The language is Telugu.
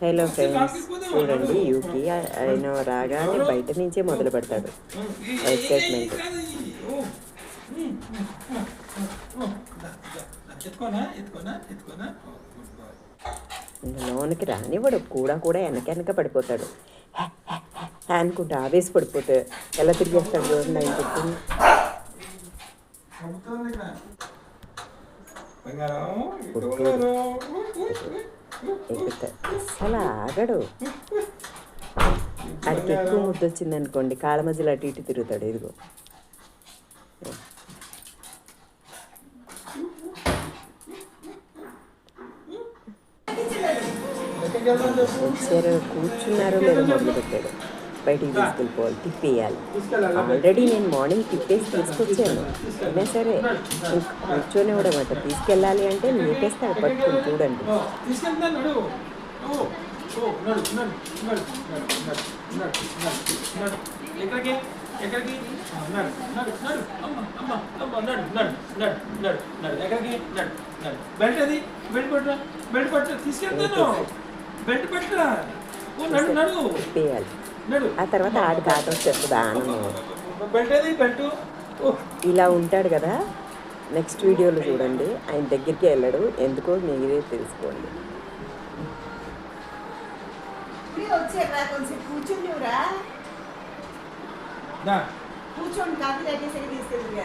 హలో ఫ్రెండ్స్ చూడండి యూకి ఆయన రాగానే బయట నుంచే మొదలు పెడతాడు ఎక్సైట్మెంట్ ఎత్తుకోనా ఎత్తుకోనా ఎత్తుకోనా? లోనికి రానివ్వడు కూడా కూడా వెనక వెనక పడిపోతాడు. అనుకుంటా ఆవేశ పడిపోతే ఎలా తిరిగేస్తాడు చూడండి ఆయన బంగారం అసలు ఆగడు. ఆడికి ఎక్కువ ముద్దు వచ్చింది అనుకోండి కాళ్ళ మధ్యలో అటు ఇటు తిరుగుతాడు ఇదిగో. వచ్చారు కూర్చున్నారో లేదో మొదలు పెట్టాడు బయటికి తీసుకెళ్ళిపోవాలి తిప్పేయాలి ఆల్రెడీ నేను మార్నింగ్ తిప్పేసి తీసుకొచ్చాను అయినా సరే కూర్చొని ఇవ్వడమాట తీసుకెళ్ళాలి అంటే లేపేస్తాడు పట్టుకుని చూడండి బెల్ట్ అది బెల్ట్ పట్టు బెల్ట్ పట్టు తీసుకెళ్తాను బెల్ట్ పట్టురా ఆ తర్వాత ఆడి కాట వచ్చేస్తుంది ఇలా ఉంటాడు కదా. నెక్స్ట్ వీడియోలో చూడండి. ఆయన దగ్గరికి వెళ్ళడు. ఎందుకో మీరే తెలుసుకోండి. కూర్చొని కాఫీ తీసుకెళ్ళి